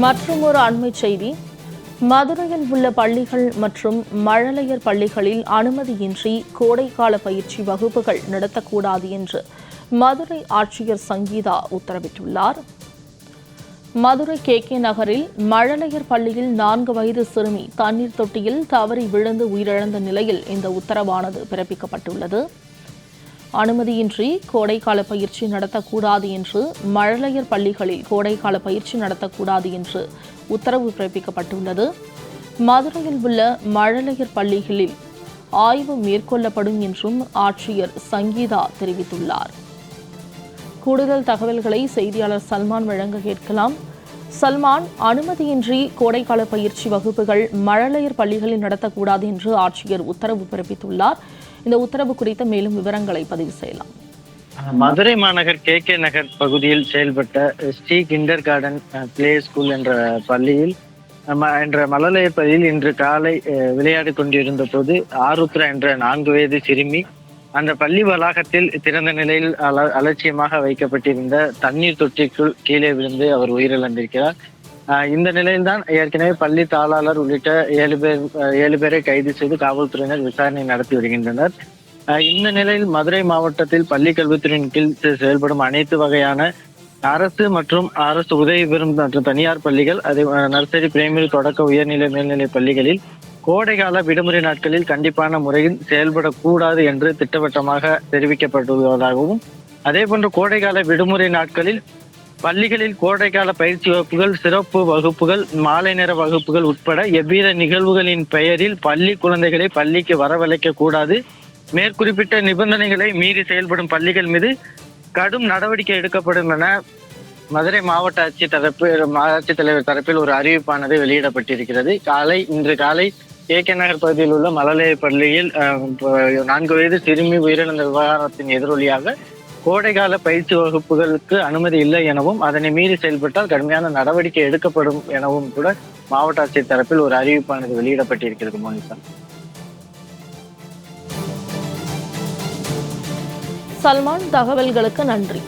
மற்றும் ஒரு அண்மை செய்தி. மதுரையில் உள்ள பள்ளிகள் மற்றும் மழலையர் பள்ளிகளில் அனுமதியின்றி கோடைக்கால பயிற்சி வகுப்புகள் நடத்தக்கூடாது என்று மதுரை ஆட்சியர் சங்கீதா உத்தரவிட்டுள்ளார். மதுரை கே. கே. நகரில் மழலையர் பள்ளியில் நான்கு வயது சிறுமி தண்ணீர் தொட்டியில் தவறி விழுந்து உயிரிழந்த நிலையில் இந்த உத்தரவானது பிறப்பிக்கப்பட்டுள்ளது. அனுமதியின்றி கோடைக்கால பயிற்சி நடத்தக்கூடாது என்று மழலையர் பள்ளிகளில் கோடைக்கால பயிற்சி நடத்தக்கூடாது என்று உத்தரவு பிறப்பிக்கப்பட்டுள்ளது. மதுரையில் உள்ள மழலையர் பள்ளிகளில் ஆய்வு மேற்கொள்ளப்படும் என்றும் ஆட்சியர் சங்கீதா தெரிவித்துள்ளார். கூடுதல் தகவல்களை செய்தியாளர் சல்மான் வழங்க கேட்கலாம். சல்மான் அனுமதியின்றி கோடைக்கால பயிற்சி வகுப்புகள் மழலையர் பள்ளிகளில் நடத்தக்கூடாது என்று ஆட்சியர் உத்தரவு பிறப்பித்துள்ளார். இந்த உத்தரவு குறித்த மேலும் விவரங்களை பதிவு செய்யலாம். மதுரை மாநகர் கே கே நகர் பகுதியில் செயல்பட்ட Sri kindergarten play school என்ற பள்ளியில் என்ற மழலையர் பள்ளியில் இன்று காலை விளையாடி விளையாடிக் கொண்டிருந்த போது ஆருத்ரா என்ற நான்கு வயது சிறுமி அந்த பள்ளி வளாகத்தில் திறந்த நிலையில் அல அலட்சியமாக வைக்கப்பட்டிருந்த தண்ணீர் தொட்டிக்குள் கீழே விழுந்து அவர் உயிரிழந்திருக்கிறார். இந்த நிலையில்தான் ஏற்கனவே பள்ளி தாளாளர் உள்ளிட்ட ஏழு பேர் ஏழு பேரை கைது செய்து காவல்துறையினர் விசாரணை நடத்தி வருகின்றனர். இந்த நிலையில் மதுரை மாவட்டத்தில் பள்ளி கல்வித்துறையின் கீழ் செயல்படும் அனைத்து வகையான அரசு மற்றும் அரசு உதவி பெறும் மற்றும் தனியார் பள்ளிகள் அதே நர்சரி பிரைமரி தொடக்க உயர்நிலை மேல்நிலை பள்ளிகளில் கோடைகால விடுமுறை நாட்களில் கண்டிப்பான முறையில் செயல்படக்கூடாது என்று திட்டவட்டமாக தெரிவிக்கப்பட்டுள்ளதாகவும் அதே போன்று கோடைகால விடுமுறை நாட்களில் பள்ளிகளில் கோடைக்கால பயிற்சி வகுப்புகள் சிறப்பு வகுப்புகள் மாலை நேர வகுப்புகள் உட்பட எவ்வித நிகழ்வுகளின் பெயரில் பள்ளி குழந்தைகளை பள்ளிக்கு வரவழைக்க கூடாது. மேற்குறிப்பிட்ட நிபந்தனைகளை மீறி செயல்படும் பள்ளிகள் மீது கடும் நடவடிக்கை எடுக்கப்படும் என மதுரை மாவட்ட ஆட்சி தரப்பு ஆட்சித்தலைவர் தரப்பில் ஒரு அறிவிப்பானது வெளியிடப்பட்டிருக்கிறது. காலை இன்று காலை கே கே நகர் பகுதியில் உள்ள மழலையர் பள்ளியில் அஹ், நான்கு வயது சிறுமி உயிரிழந்த விவகாரத்தின் எதிரொலியாக கோடைகால பயிற்சி வகுப்புகளுக்கு அனுமதி இல்லை எனவும் அதனை மீறி செயல்பட்டால் கடுமையான நடவடிக்கை எடுக்கப்படும் எனவும் கூட மாவட்ட ஆட்சியர் தரப்பில் ஒரு அறிவிப்பானது வெளியிடப்பட்டிருக்கிறது மோனிகா சல்மான் தகவல்களுக்கு நன்றி.